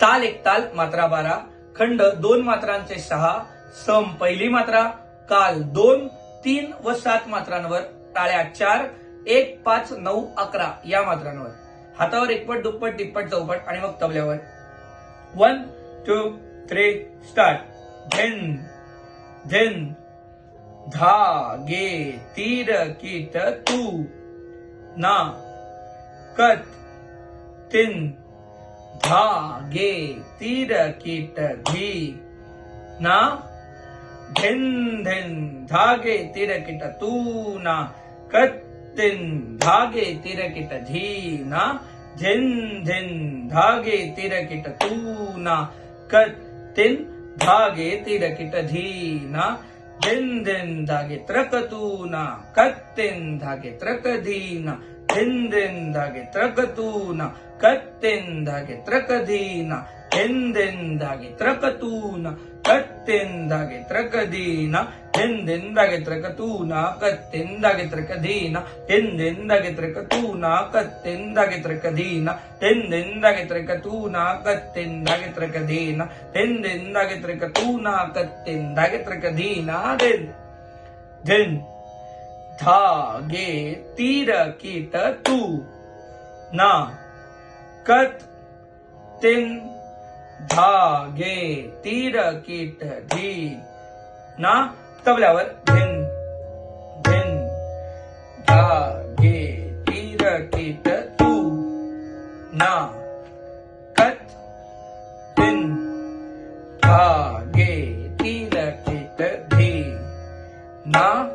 ताल एक ताल मात्रा बारा. खंड दोन मात्रांचे सहा. सम पहिली मात्रा. काल दोन तीन व सात मात्रांवर टाळ्या चार. एक पाच नऊ अकरा या मात्रांवर. हातावर एकपट दुप्पट तिप्पट चौपट आणि मग तबल्यावर. वन टू थ्री स्टार्ट झेन झेन. धा गे तीर कीट तू. ना. कत तिन. धा गे तीर कीट धी ना? धिन धिन धागे तीर कीट तू ना। कत्तिन धागे तीर कीट धी ना। झिन झिन धागे तीर कीट तू ना। कत्तिन धागे तीर कीट धी ना। ಎಂದೆಂದಾಗೆ ತ್ರಕತೂನ ಕತ್ತೆಂದಾಗೆ ತ್ರಕದೀನ ಎಂದೆಂದಾಗೆ ತ್ರಕತೂನ ಕತ್ತೆಂದಾಗೆ ತ್ರಕದೀನ ಎಂದೆಂದಾಗಿ ತ್ರಕತೂನ, ಕತ್ತೆಂದಾಗಿ ತ್ರಕದೀನ ಎಂದೆಂದಾಗಿ ತ್ರಕತೂನ, ಕತ್ತೆಂದಾಗಿ ತ್ರಕದೀನ ಎಂದೆಂದಾಗಿ ತ್ರಕತೂನ, ಕತ್ತೆಂದಾಗಿ ತ್ರಕದೀನ ಎಂದೆಂದಾಗಿ ತ್ರಕತೂನ, ಕತ್ತೆಂದಾಗಿ ತ್ರಕದೀನ ಎಂದೆಂದಾಗಿ ತ್ರಕತೂನ, ಕತ್ತೆಂದಾಗಿ ತ್ರಕದೀನ. ಧನ್ ಧಾಗೆ ತೀರ ಕೀಟ ತೂ ನಾ ಕತ್ धागे तीर कीट धी ना? तबल्यावर धिन धिन धागे तीर कीट तू। ना? कत धिन धागे तीर कीट धी ना?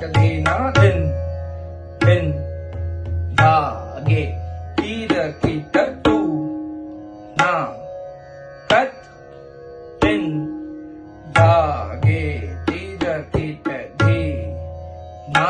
ಕಡಲಿನ ಲಿನ್ ಲಿನ್ ಲಾಗೆ ತೀರಕ್ಕೆ ತಟ್ಟು ನಾ ಕತ್ ಲಿನ್ ದಾಗೆ ತೀರಕ್ಕೆ ತೀ ನಾ